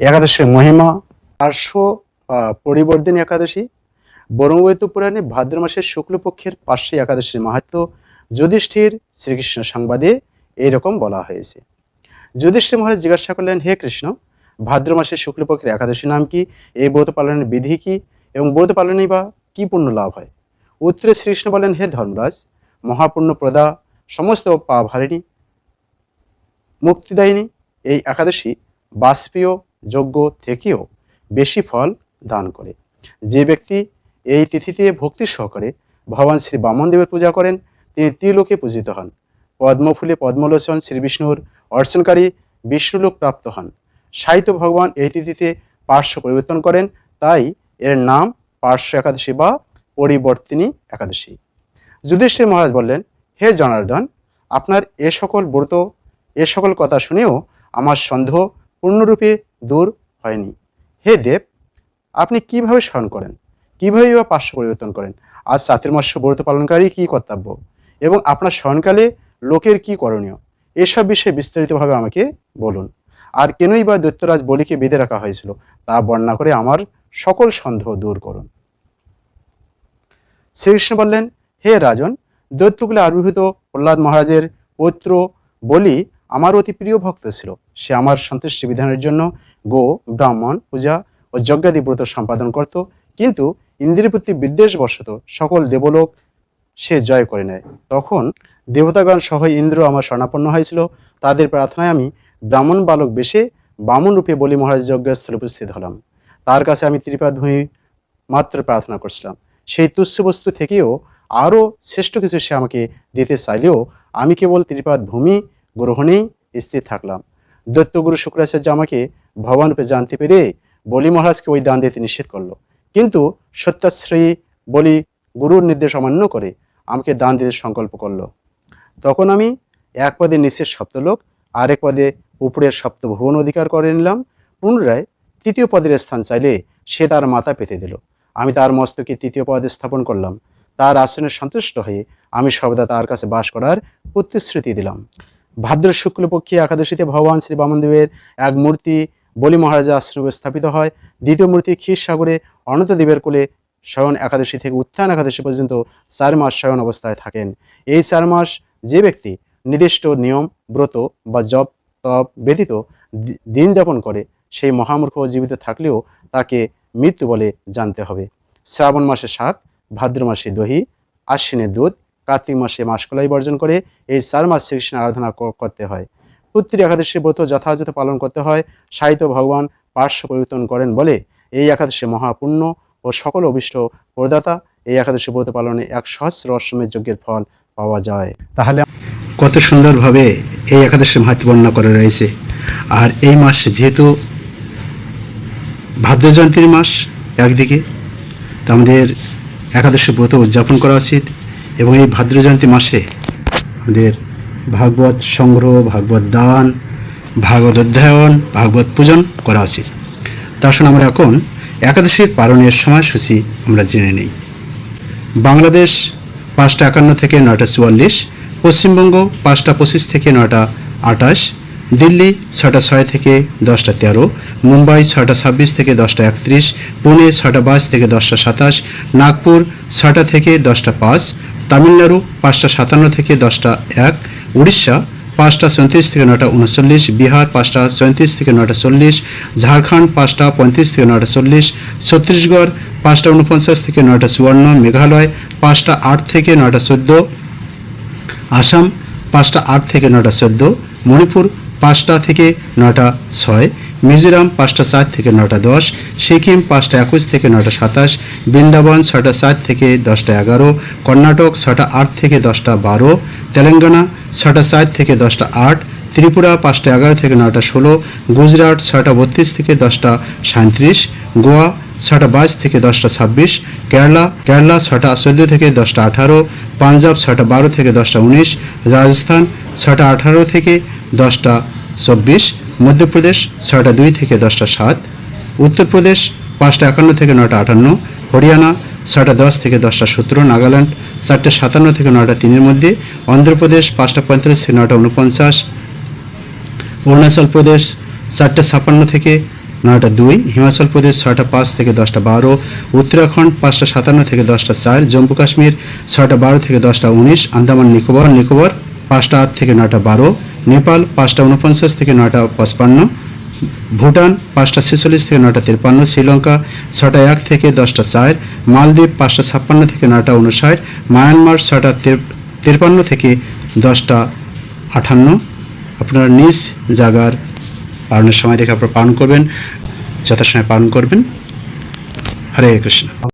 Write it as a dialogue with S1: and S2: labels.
S1: একাদশীর মহিমা, পার্শ্ব পরিবর্তিনী একাদশী বরমবৈত পুরাণে ভাদ্র মাসের শুক্লপক্ষের পার্শ্বে একাদশীর মাহাত্ম যুধিষ্ঠির শ্রীকৃষ্ণ সংবাদে এইরকম বলা হয়েছে। যুধিষ্ঠির মহারাজ জিজ্ঞাসা করলেন, হে কৃষ্ণ, ভাদ্র মাসের শুক্লপক্ষের একাদশী নাম কি? এই ব্রত পালনের বিধি কি? এবং ব্রত পালনেই বা কি পুণ্য লাভ হয়? উত্তরে শ্রীকৃষ্ণ বলেন, হে ধর্মরাজ, মহাপুণ্য প্রদা সমস্ত পাপ হারিণী, মুক্তিদায়িনী, এই একাদশী বাষ্পীয় যজ্ঞ থেকেও বেশি ফল দান করে। যে ব্যক্তি এই তিথিতে ভক্তি সহকারে ভগবান শ্রী বামনদেবের পূজা করেন, তিনি ত্রিলোকে পূজিত হন। পদ্মফুলে পদ্মলোচন শ্রী বিষ্ণুর অর্চনকারী বিষ্ণুলোক প্রাপ্ত হন। সাহিত্য ভগবান এই তিথিতে পার্শ্ব পরিবর্তন করেন, তাই এর নাম পার্শ্ব একাদশী বা পরিবর্তিনী একাদশী। যুধিষ্ঠির মহারাজ বললেন, হে জনার্দন, আপনার এ সকল ব্রত, এ সকল কথা শুনেও আমার সন্দেহ পূর্ণরূপে দূর হয়নি। হে দেব, আপনি কীভাবে স্মরণ করেন? কীভাবে বা পার্শ্ব পরিবর্তন করেন? আজ চাতুর্মাস্য ব্রত পালনকারী কি কর্তব্য? এবং আপনার স্মরণকালে লোকের কি করণীয়? এসব বিষয়ে বিস্তারিতভাবে আমাকে বলুন। আর কেনই বা দৈত্যরাজ বলিকে বেঁধে রাখা হয়েছিল, তা বর্ণনা করে আমার সকল সন্দেহ দূর করুন। শ্রীকৃষ্ণ বললেন, হে রাজন, দৈত্যকুলে আবির্ভূত প্রহ্লাদ মহারাজের পৌত্র বলি আমার অতি প্রিয় ভক্ত ছিল। সে আমার সন্তুষ্টি বিধানের জন্য গো, ব্রাহ্মণ, পূজা ও যজ্ঞাদি ব্রত সম্পাদন করত। কিন্তু ইন্দ্রের প্রতি বিদ্বেষবশত সকল দেবলোক সে জয় করে নেয়। তখন দেবতাগণ সহ ইন্দ্র আমার স্বর্ণাপন্ন হয়েছিল। তাদের প্রার্থনায় আমি ব্রাহ্মণ বালক বেশে বামন রূপে বলি মহারাজ যজ্ঞস্থলে উপস্থিত হলাম। তার কাছে আমি ত্রিপাদ ভূমি মাত্র প্রার্থনা করছিলাম। সেই তুচ্ছ বস্তু থেকেও আরও শ্রেষ্ঠ কিছু সে আমাকে দিতে চাইলেও আমি কেবল ত্রিপাদ ভূমি গ্রহণেই স্থির থাকলাম। দৈত্যগুরু শুক্রাচার্য আমাকে ভগবানরূপে জানতে পেরে বলি মহারাজকে ওই দান দিতে নিষেধ করল। কিন্তু সত্যাশ্রয়ী বলি গুরুর নির্দেশ অমান্য করে আমাকে দান দিতে সংকল্প করল। তখন আমি এক পদে নিচের সপ্তলোক, আরেক পদে উপরের সপ্তভুবন অধিকার করে নিলাম। পুনরায় তৃতীয় পদের স্থান চাইলে সে তার মাথা পেতে দিল। আমি তার মস্তকে তৃতীয় পদে স্থাপন করলাম। তার আসনে সন্তুষ্ট হয়ে আমি সর্বদা তার কাছে বাস করার প্রতিশ্রুতি দিলাম। ভাদ্র শুক্লপক্ষী একাদশীতে ভগবান শ্রী বামনদেবের এক মূর্তি বলি মহারাজা আশ্রমে স্থাপিত হয়। দ্বিতীয় মূর্তি ক্ষীরসাগরে অনন্তদেবের কোলে শয়ন একাদশী থেকে উত্থান একাদশী পর্যন্ত চার মাস শয়ন অবস্থায় থাকেন। এই চার মাস যে ব্যক্তি নির্দিষ্ট নিয়ম, ব্রত বা জপ, তপ ব্যতীত দিন যাপন করে, সেই মহামূর্খ জীবিত থাকলেও তাকে মৃত্যু বলে জানতে হবে। শ্রাবণ মাসে শাক, ভাদ্র মাসে দহি আশ্বিনে দুধ কার্তিক মাসে মাসকলাই বর্জন করে এই চার মাস শ্রীকৃষ্ণের আরাধনা করতে হয়। পুত্রী একাদশী ব্রত যথাযথ পালন করতে হয়, সাহিত্য ভগবান পার্শ্ব পরিবর্তন করেন বলে এই একাদশী মহাপুণ্য ও সকল অভিষ্ট প্রদাতা এই একাদশী ব্রত পালনে এক সহস্র অশ্বমের যজ্ঞের ফল পাওয়া যায়। তাহলে কত সুন্দরভাবে এই একাদশী মাহাত্ম বর্ণনা করা রয়েছে। আর এই মাস যেহেতু ভাদ্র জয়ন্তীর মাস একদিকে, তো আমাদের একাদশী ব্রত উদযাপন করা উচিত। এবং এই ভাদ্র জয়ন্তী মাসে আমাদের ভাগবত সংগ্রহ, ভাগবত দান, ভাগবত অধ্যয়ন, ভাগবত পূজন করা উচিত তা আসুন আমরা এখন একাদশীর পালনের সময়সূচি আমরা জেনে নিই। বাংলাদেশ পাঁচটা একান্ন থেকে নয়টা চুয়াল্লিশ, পশ্চিমবঙ্গ পাঁচটা পঁচিশ থেকে নয়টা আটাশ দিল্লি ছটা ছয় থেকে দশটা তেরো, মুম্বাই ছটা ছাব্বিশ থেকে দশটা একত্রিশ, পুনে ছটা বাইশ থেকে দশটা সাতাশ, নাগপুর ছটা থেকে দশটা পাঁচ, তামিলনাড়ু পাঁচটা সাতান্ন থেকে দশটা এক, উড়িষ্যা পাঁচটা চৌত্রিশ থেকে নটা উনচল্লিশ, বিহার পাঁচটা চৌত্রিশ থেকে নটা চল্লিশ, ঝাড়খণ্ড পাঁচটা পঁয়ত্রিশ থেকে নটা চল্লিশ, ছত্তিশগড় পাঁচটা উনপঞ্চাশ থেকে নটা চুয়ান্ন, মেঘালয় পাঁচটা আট থেকে নটা চোদ্দ, আসাম পাঁচটা আট থেকে নটা চোদ্দ, মণিপুর পাঁচটা থেকে নটা ছয়, মিজোরাম পাঁচটা চার থেকে নটা দশ, সিকিম পাঁচটা একুশ থেকে নটা সাতাশ, বৃন্দাবন ছটা চার থেকে দশটা এগারো, কর্ণাটক ছটা আট থেকে দশটা বারো, তেলেঙ্গানা ছটা চার থেকে দশটা আট, ত্রিপুরা পাঁচটা এগারো থেকে নটা ষোলো, গুজরাট ছটা বত্রিশ থেকে দশটা সাঁত্রিশ, গোয়া ছটা বাইশ থেকে দশটা ছাব্বিশ, কেরালা কেরালা ছটা চোদ্দ থেকে দশটা আঠারো, পাঞ্জাব ছটা বারো থেকে দশটা উনিশ, রাজস্থান ছটা আঠারো থেকে দশটা চব্বিশ, মধ্যপ্রদেশ ছটা দুই থেকে দশটা সাত, উত্তরপ্রদেশ পাঁচটা একান্ন থেকে নটা আটান্ন, হরিয়ানা ছটা দশ থেকে দশটা সতেরো, নাগাল্যান্ড চারটে সাতান্ন থেকে নটা তিনের মধ্যে, অন্ধ্রপ্রদেশ পাঁচটা পঁয়তাল্লিশ থেকে নটা উনপঞ্চাশ অরুণাচল প্রদেশ চারটে ছাপান্ন থেকে নয়টা দুই, হিমাচল প্রদেশ ছয়টা পাঁচ থেকে দশটা বারো, উত্তরাখণ্ড পাঁচটা সাতান্ন থেকে দশটা চার, জম্মু কাশ্মীর ছয়টা বারো থেকে দশটা উনিশ, আন্দামান, নিকোবর নিকোবর পাঁচটা আট থেকে নয়টা বারো, নেপাল পাঁচটা উনপঞ্চাশ থেকে নয়টা পঁচপান্ন, ভুটান পাঁচটা ছেচল্লিশ থেকে নয়টা তিপ্পান্ন শ্রীলঙ্কা ছটা এক থেকে দশটা চার, মালদ্বীপ পাঁচটা ছাপ্পান্ন থেকে নয়টা উনষাট মায়ানমার ছটা তিপ্পান্ন থেকে দশটা আটান্ন আপনারা নিজ জায়গার পালনের সময় দেখে আপনারা পালন করবেন যথাসময় পালন করবেন। হরে কৃষ্ণ।